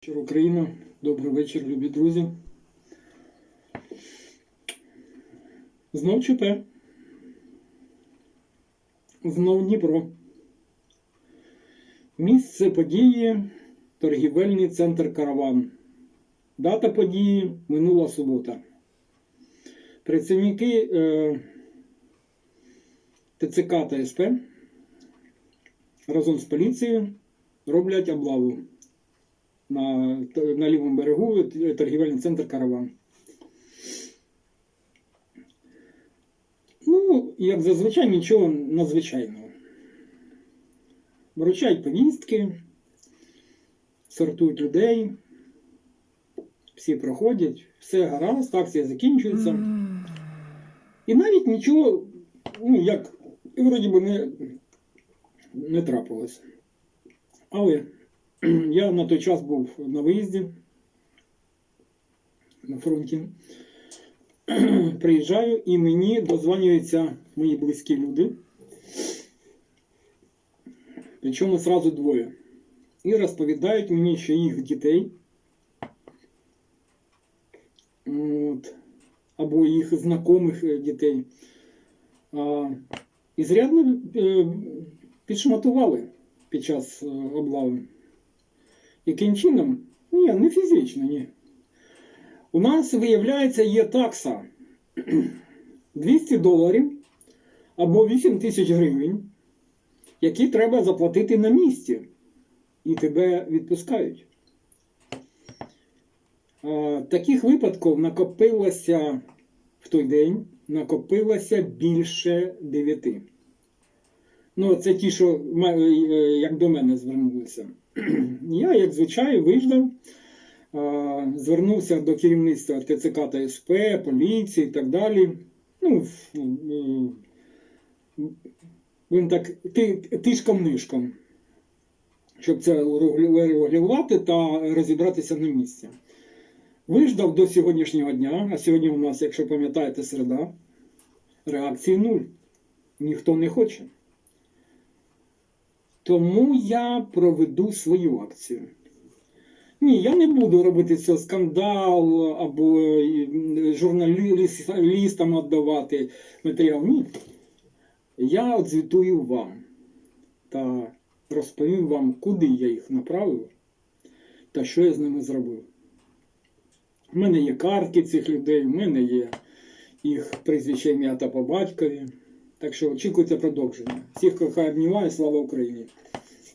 Вечір, Україна, добрий вечір, любі друзі. Знов ЧП. Знов Дніпро. Місце події торгівельний центр Караван. Дата події минула субота. Працівники е, ТЦК та СП разом з поліцією роблять облаву на, на лівому берегу торгівельний центр Караван. Ну, як зазвичай, нічого надзвичайного. Вручають повістки, сортують людей, всі проходять, все гаразд, акція закінчується. І навіть нічого, ну, як, вроді би, не, не трапилось. Але я на той час був на виїзді на фронті. Приїжджаю і мені дозвонюються мої близькі люди. Причому зразу двоє. І розповідають мені, що їх дітей от, або їх знайомих е, дітей а, ізрядно е, підшматували під час е, облави. Яким чином? Ні, не фізично, ні. У нас, виявляється, є такса 200 доларів або 8 тисяч гривень, які треба заплатити на місці. І тебе відпускають. Таких випадків накопилося в той день, накопилося більше 9. Ну, це ті, що е, як до мене звернулися. Я, як звичай, виждав, звернувся до керівництва ТЦК та СП, поліції і так далі. Ну, він так тишком-нишком, щоб це регулювати та розібратися на місці. Виждав до сьогоднішнього дня, а сьогодні у нас, якщо пам'ятаєте, середа, реакції нуль. Ніхто не хоче. Тому я проведу свою акцію. Ні, я не буду робити це скандал або е, журналістам віддавати матеріал. Ні. Я odзвітую вам та розповім вам, куди я їх направив та що я з ними зробив. У мене є картки цих людей, у мене є їх прізвище ім'я та по батькові. Так що очікуйте продовження. Всіх кохаю, обнімаю, слава Україні!